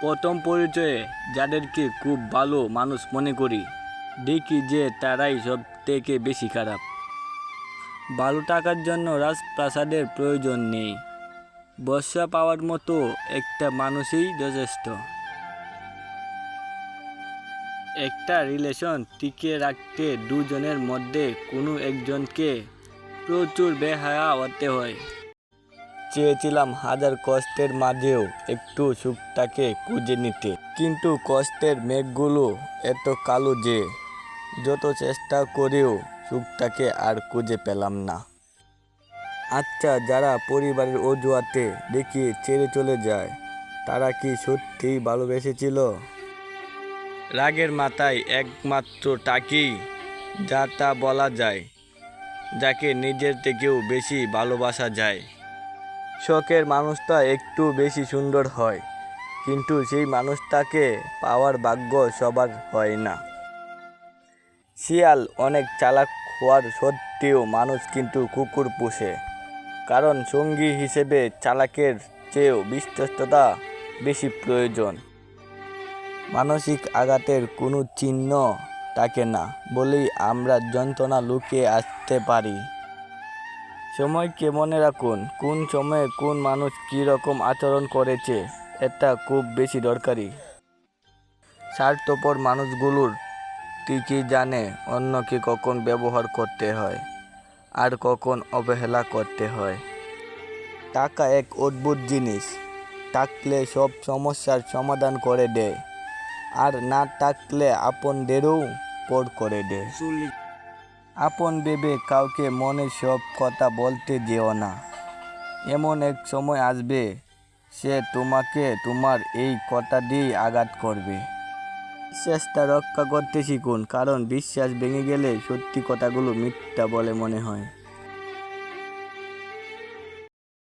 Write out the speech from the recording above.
প্রথম পরিচয়ে যাদেরকে খুব ভালো মানুষ মনে করি, দেখি যে তারাই সব থেকে বেশি খারাপ। ভালো টাকার জন্য রাজপ্রাসাদের প্রয়োজন নেই। বর্ষা পাওয়ার মতো একটা মানুষই যথেষ্ট। একটা রিলেশন টিকিয়ে রাখতে দুজনের মধ্যে কোনো একজনকে প্রচুর বেহায়া হতে হয়। চেয়েছিলাম হাজার কষ্টের মাঝেও একটু সুখটাকে খুঁজে নিতে। কিন্তু কষ্টের মেঘগুলো এত কালো যে যত চেষ্টা করেও সুখটাকে আর খুঁজে পেলাম না। আচ্ছা যারা পরিবারের অজুহাতে দেখিয়ে ছেড়ে চলে যায়, তারা কি সত্যিই ভালোবেসেছিল? রাগের মাথায় একমাত্র টাকেই যা তা বলা যায়, যাকে নিজের থেকেও বেশি ভালোবাসা যায়। শখের মানুষটা একটু বেশি সুন্দর হয়, কিন্তু সেই মানুষটাকে পাওয়ার ভাগ্য সবার হয় না। শিয়াল অনেক চালাক হওয়ার সত্ত্বেও মানুষ কিন্তু কুকুর পোষে, কারণ সঙ্গী হিসেবে চালাকের চেয়েও বিশ্বস্ততা বেশি প্রয়োজন। মানসিক আঘাতের কোনো চিহ্ন থাকে না বলেই আমরা যন্ত্রণা লুকিয়ে আসতে পারি। সময়কে মনে রাখুন? কোন সময়ে কোন মানুষ কী রকম আচরণ করেছে? এটা খুব বেশি দরকারি। স্বার্থপর মানুষগুলোর ঠিকই জানে অন্যকে কখন ব্যবহার করতে হয়, আর কখন অবহেলা করতে হয়। টাকা এক অদ্ভুত জিনিস, থাকলে সব সমস্যার সমাধান করে দেয়, আর না থাকলে আপনদেরও পর করে দেয়। আপন ভেবে কাউকে মনে সব কথা বলতে যেও না। এমন এক সময় আসবে, সে তোমাকে তোমার এই কথা দিয়েই আঘাত করবে। চেষ্টা রক্ষা করতে শিখুন, কারণ বিশ্বাস ভেঙে গেলে সত্যি কথাগুলো মিথ্যা বলে মনে হয়।